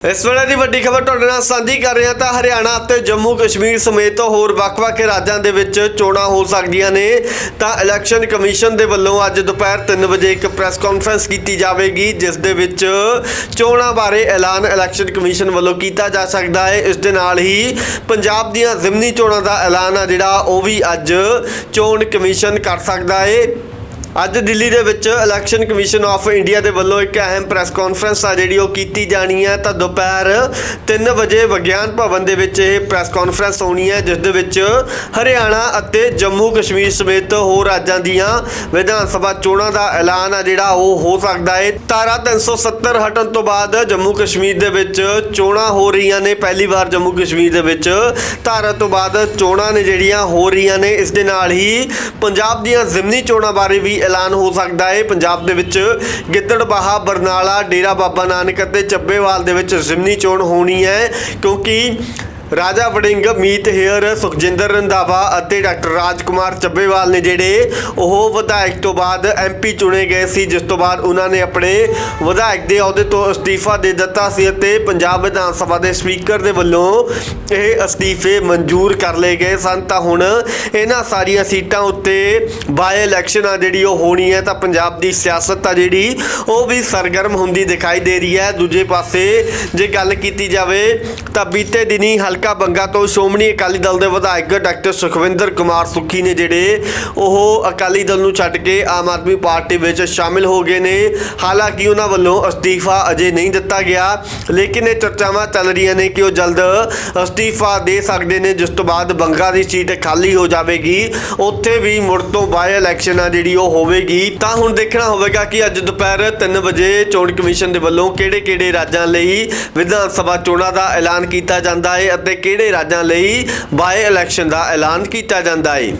ਇਸ ਵੇਲੇ ਦੀ ਵੱਡੀ ਖਬਰ ਤੁਹਾਡੇ ਨਾਲ ਸਾਂਝੀ ਕਰ ਰਿਹਾ ਤਾਂ ਹਰਿਆਣਾ ਅਤੇ ਜੰਮੂ ਕਸ਼ਮੀਰ ਸਮੇਤ ਹੋਰ ਵੱਖ-ਵੱਖ ਰਾਜਾਂ ਦੇ ਵਿੱਚ ਚੋਣਾਂ ਹੋ ਸਕਦੀਆਂ ਨੇ। ਤਾਂ ਇਲੈਕਸ਼ਨ ਕਮਿਸ਼ਨ ਦੇ ਵੱਲੋਂ ਅੱਜ ਦੁਪਹਿਰ 3 ਵਜੇ ਇੱਕ ਪ੍ਰੈਸ ਕਾਨਫਰੰਸ ਕੀਤੀ ਜਾਵੇਗੀ, ਜਿਸ ਦੇ ਵਿੱਚ ਚੋਣਾਂ ਬਾਰੇ ਐਲਾਨ ਇਲੈਕਸ਼ਨ ਕਮਿਸ਼ਨ ਵੱਲੋਂ ਕੀਤਾ ਜਾ ਸਕਦਾ ਹੈ। ਇਸ ਦੇ ਨਾਲ ਹੀ ਪੰਜਾਬ ਦੀਆਂ ਜ਼ਿਮਨੀ ਚੋਣਾਂ ਦਾ ਐਲਾਨ ਆ ਜਿਹੜਾ, ਉਹ ਵੀ ਅੱਜ ਚੋਣ ਕਮਿਸ਼ਨ ਕਰ ਸਕਦਾ ਹੈ। ਅੱਜ ਦਿੱਲੀ ਦੇ ਵਿੱਚ ਇਲੈਕਸ਼ਨ ਕਮਿਸ਼ਨ ਆਫ ਇੰਡੀਆ ਦੇ ਵੱਲੋਂ ਇੱਕ ਅਹਿਮ ਪ੍ਰੈਸ ਕਾਨਫਰੰਸ ਆ ਜਿਹੜੀ ਉਹ ਕੀਤੀ ਜਾਣੀ ਹੈ। ਤਾਂ ਦੁਪਹਿਰ 3 ਵਜੇ ਵਿਗਿਆਨ ਭਵਨ ਦੇ ਵਿੱਚ ਇਹ ਪ੍ਰੈਸ ਕਾਨਫਰੰਸ ਹੋਣੀ ਹੈ, ਜਿਸ ਦੇ ਵਿੱਚ ਹਰਿਆਣਾ ਅਤੇ ਜੰਮੂ ਕਸ਼ਮੀਰ ਸਮੇਤ ਹੋਰ ਰਾਜਾਂ ਦੀਆਂ ਵਿਧਾਨ ਸਭਾ ਚੋਣਾਂ ਦਾ ਐਲਾਨ ਆ ਜਿਹੜਾ ਉਹ ਹੋ ਸਕਦਾ ਹੈ ਧਾਰਾ 370 ਹਟਣ ਤੋਂ ਬਾਅਦ ਜੰਮੂ ਕਸ਼ਮੀਰ ਦੇ ਵਿੱਚ ਚੋਣਾਂ ਹੋ ਰਹੀਆਂ ਨੇ। ਪਹਿਲੀ ਵਾਰ ਜੰਮੂ ਕਸ਼ਮੀਰ ਦੇ ਵਿੱਚ ਧਾਰਾ ਤੋਂ ਬਾਅਦ ਚੋਣਾਂ ਨੇ ਜਿਹੜੀਆਂ ਹੋ ਰਹੀਆਂ ਨੇ, ਇਸ ਦੇ ਨਾਲ ਹੀ ਪੰਜਾਬ ਦੀਆਂ ਜ਼ਿਮਨੀ ਚੋਣਾਂ ਬਾਰੇ ਵੀ ਐਲਾਨ ਹੋ ਸਕਦਾ ਹੈ। ਪੰਜਾਬ ਦੇ ਵਿੱਚ ਗਿੱਦੜਬਾਹਾ, ਬਰਨਾਲਾ, ਡੇਰਾ ਬਾਬਾ ਨਾਨਕ ਅਤੇ ਚੱਬੇਵਾਲ ਦੇ ਵਿੱਚ ਜ਼ਿਮਨੀ ਚੋਣ ਹੋਣੀ ਹੈ, ਕਿਉਂਕਿ ਰਾਜਾ ਵੜਿੰਗ, ਮੀਤ ਹੇਅਰ, ਸੁਖਜਿੰਦਰ ਰੰਧਾਵਾ ਅਤੇ ਡਾਕਟਰ ਰਾਜਕੁਮਾਰ ਚੱਬੇਵਾਲ ਨੇ ਜਿਹੜੇ ਉਹ ਵਿਧਾਇਕ ਤੋਂ ਬਾਅਦ ਐਮਪੀ ਚੁਣੇ ਗਏ ਸੀ, ਜਿਸ ਤੋਂ ਬਾਅਦ ਉਹਨਾਂ ਨੇ ਆਪਣੇ ਵਿਧਾਇਕ ਦੇ ਅਹੁਦੇ ਤੋਂ ਅਸਤੀਫਾ ਦੇ ਦਿੱਤਾ ਸੀ ਅਤੇ ਪੰਜਾਬ ਵਿਧਾਨ ਸਭਾ ਦੇ ਸਪੀਕਰ ਦੇ ਵੱਲੋਂ ਇਹ ਅਸਤੀਫੇ ਮਨਜ਼ੂਰ ਕਰ ਲਏ ਗਏ ਸਨ। ਤਾਂ ਹੁਣ ਇਹਨਾਂ ਸਾਰੀਆਂ ਸੀਟਾਂ ਉੱਤੇ ਬਾਈ ਇਲੈਕਸ਼ਨ ਆ ਜਿਹੜੀ ਉਹ ਹੋਣੀ ਹੈ, ਤਾਂ ਪੰਜਾਬ ਦੀ ਸਿਆਸਤ ਆ ਜਿਹੜੀ, ਉਹ ਵੀ ਸਰਗਰਮ ਹੁੰਦੀ ਦਿਖਾਈ ਦੇ ਰਹੀ ਹੈ। ਦੂਜੇ ਪਾਸੇ ਜੇ ਗੱਲ ਕੀਤੀ ਜਾਵੇ, ਤਾਂ ਬੀਤੇ ਦਿਨੀ ਹਲਕਾ ਬੰਗਾ ਤੋਂ ਸ਼੍ਰੋਮਣੀ ਅਕਾਲੀ ਦਲ ਦੇ ਵਿਧਾਇਕ ਡਾਕਟਰ ਸੁਖਵਿੰਦਰ ਕੁਮਾਰ ਸੁੱਖੀ ਨੇ ਜਿਹੜੇ ਉਹ ਅਕਾਲੀ ਦਲ ਨੂੰ ਛੱਡ ਕੇ ਆਮ ਆਦਮੀ ਪਾਰਟੀ ਵਿੱਚ ਸ਼ਾਮਿਲ ਹੋ ਗਏ ਨੇ। ਹਾਲਾਂਕਿ ਉਹਨਾਂ ਵੱਲੋਂ ਅਸਤੀਫਾ ਅਜੇ ਨਹੀਂ ਦਿੱਤਾ ਗਿਆ, ਲੇਕਿਨ ਇਹ ਚਰਚਾਵਾਂ ਚੱਲ ਰਹੀਆਂ ਨੇ ਕਿ ਉਹ ਜਲਦ ਅਸਤੀਫਾ ਦੇ ਸਕਦੇ ਨੇ, ਜਿਸ ਤੋਂ ਬਾਅਦ ਬੰਗਾ ਦੀ ਸੀਟ ਖਾਲੀ ਹੋ ਜਾਵੇਗੀ। ਉੱਥੇ ਵੀ ਮੁੜ ਤੋਂ ਬਾਈ ਇਲੈਕਸ਼ਨ ਆ ਜਿਹੜੀ ਉਹ ਹੋਵੇਗੀ। ਤਾਂ ਹੁਣ ਦੇਖਣਾ ਹੋਵੇਗਾ ਕਿ ਅੱਜ ਦੁਪਹਿਰ 3 ਵਜੇ ਚੋਣ ਕਮਿਸ਼ਨ ਦੇ ਵੱਲੋਂ ਕਿਹੜੇ-ਕਿਹੜੇ ਰਾਜਾਂ ਲਈ ਵਿਧਾਨ ਸਭਾ ਚੋਣਾਂ ਦਾ ਐਲਾਨ ਕੀਤਾ ਜਾਂਦਾ ਹੈ ਅਤੇ ਕਿਹੜੇ ਰਾਜਾਂ ਲਈ ਬਾਈ ਇਲੈਕਸ਼ਨ ਦਾ ਐਲਾਨ ਕੀਤਾ ਜਾਂਦਾ ਹੈ